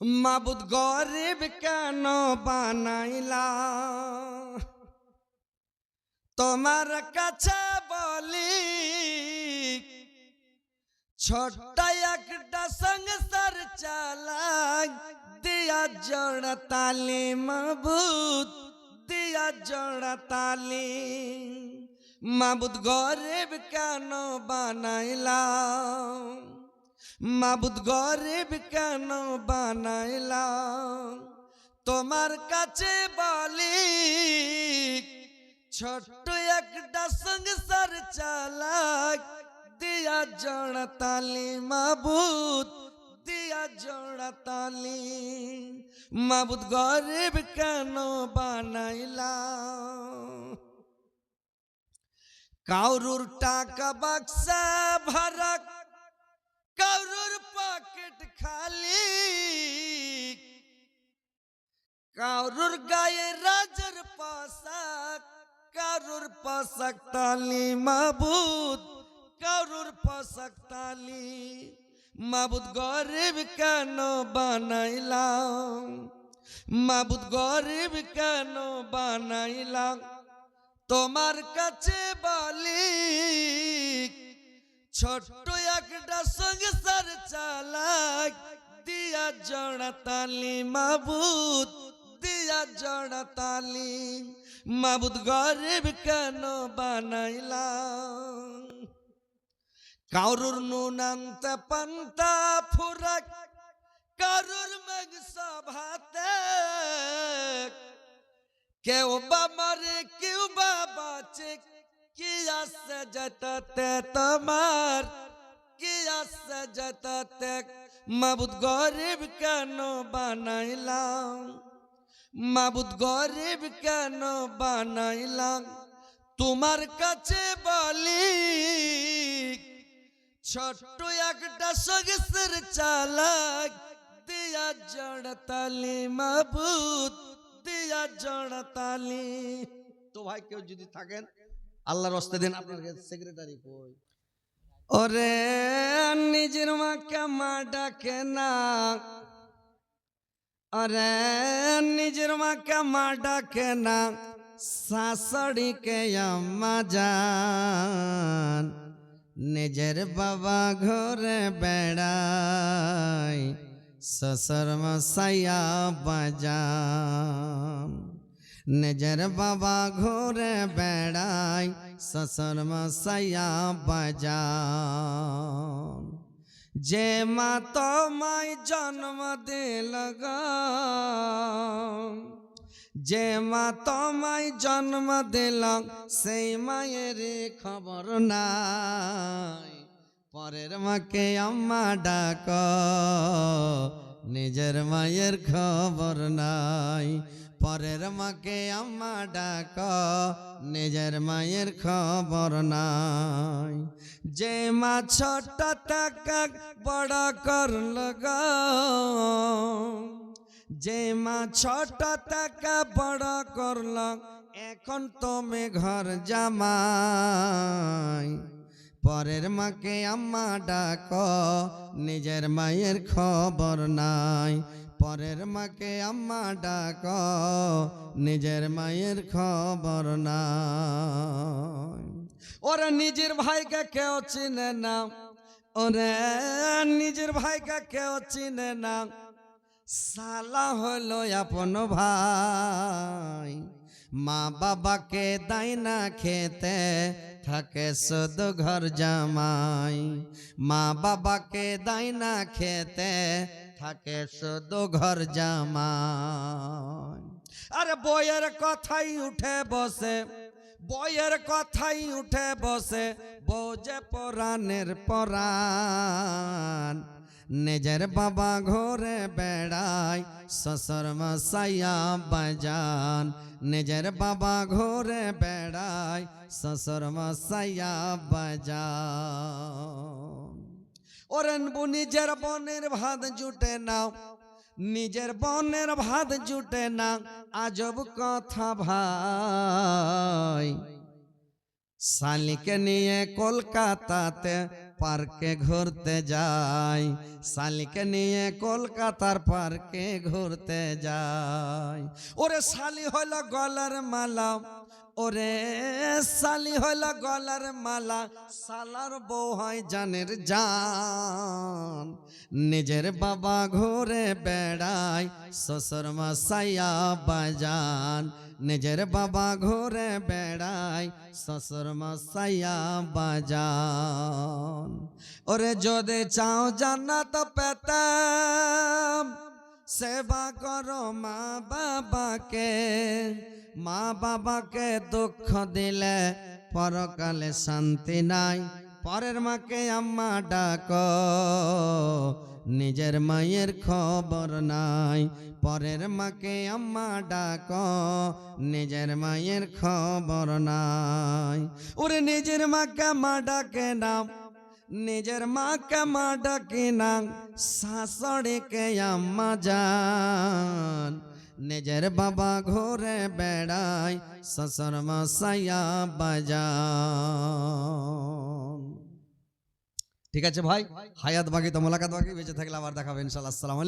মাবুদ গরিব কেন বানাইলা? তোমার কাছে বলি, ছোট্ট একটা সংসার চালাই, দিয়া জোড়া তালি মাবুদ, দিয়া জোড়া তালি। মাবুদ গরিব কেন বানাইলা? মাবুদ গরিব কেন বানাইলা তোমার কাছে বলি, ছোট্ট একটা সংসার চালাক, দিয়া জোড়া তালি মাবুদ, দিয়া জোড়া তালি। মাবুদ গরিব কেন বানাইলা কাউরুর টাকা বাক্সা ভরা কাউরুর পকেট খালি। কাউরুর গায়ে রাজের পোশাক, কারুর পোশাক তালি মাবুদ, কারুর পোশাক তালি মাবুদ গরিব কেন বানাইলাম? মাবুদ গরিব কেন বানাইলাম? তোমার কাছে বলি ছোট্ট একটা সংসার চালাক দিয়া জড়া তালি মাবুদ, দিয়া জড়া তালি মাবুদ গরিব কেন বানাইলাম? কারুর নুনান্ত পান্তা ফুরাক, কারুর মগ সভাতে কেউ বা মরে, কেউ বা বাঁচে কি আসে যেতে তোমার কি আসে যেতে মাবুদ গরিব কেন বানাইলাম মাবুদ গরিব কেন বানাইলাম তোমার কাছে বলি ছোট্ট একটা সগসের চালাক দিয়া জড় তালি মাবুদ দিয়া জড় তালি তো ভাই কেউ যদি থাকেন আল্লাহর রস্তে দেন, আপনার সেক্রেটারি কই? ওরে, নিজের মাকে মা ডাকে না। ওরে, নিজের মাকে মা ডাকে না। শাশুড়িকে আম্মা যান নিজের বাবা ঘরে বেড়াই শ্বশুর মশাইয়া বাজান। নিজের বাবা ঘরে বেড়াই শ্বশুর মশাইয়া বাজান যে মা তোমায় জন্ম দিল যে মা তোমায় জন্ম দিল সেই মায়ের খবর নাই পরের মাকে আম্মা ডাক নিজের মায়ের খবর নাই পরের মাকে আম্মা ডাক, নিজের মায়ের খবর নাই। যে মা ছোট টাকা বড় করল যে মা ছোট টাকা বড় করল, এখন তুমি ঘর জামাই। পরের মাকে আম্মা ডাক, নিজের মায়ের খবর নাই। পরের মাকে আম্মা ডাক, নিজের মায়ের খবর না ওরা নিজের ভাইকে কেউ চিনে না, ওরে নিজের ভাইকে কেউ চিনে না। সালা হলো আপন ভাই, মা বাবাকে দেয় না খেতে থাকে শুধু ঘর জামাই। মা বাবাকে দেয় না খেতে থাকে শুধু ঘর জামাই। আরে বইয়ের কথাই উঠে বসে, বইয়ের কথাই উঠে বসে বোঝে পরাণের পরাণ। নিজের বাবা ঘরে বেড়ায়, শ্বশুর মশাইয়া বাজান। নিজের বাবা ঘরে বেড়ায়, শ্বশুর মশাইয়া বাজান। ওরে নিজের বনের ভাত জুটে নাও। নিজের বনের ভাত জুটে না আজব কথা ভাই। শালিকে নিয়ে কলকাতাতে পার্কে ঘুরতে যাই। শালিকে নিয়ে কলকাতার পার্কে ঘুরতে যাই। ওরে শালি হলো গলার মালা। ওরে শালি হলো গলার মালা, সালার বউ হয় জানের জান। নিজের বাবা ঘুরে বেড়ায়, শ্বশুর মশাইয়া বাজান। নিজের বাবা ঘুরে বেড়ায়, শ্বশুর মশাইয়া বাজান। ওরে যদি চাও জান্নাত পেতাম সেবা করো মা বাবাকে। মা বাবাকে দুঃখ দিলে পরকালে শান্তি নাই। পরের মাকে আম্মা ডাক, নিজের মায়ের খবর নাই। পরের মাকে আম্মা ডাক, নিজের মায়ের খবর নাই। ওরে নিজের মাকে মা ডাকে নাম নিজের মাকে মা ডাকে নাম শাশুড়িকে আম্মা যান নিজের বাবা ঘোরে বেড়াই শ্বশুর মশাইয়া বাজা ঠিক আছে ভাই? হায়াত বাকি তো মোলাকাত বাকি, বেঁচে থাকলে আবার দেখাবেন ইনশাল্লাহ। আসসালামু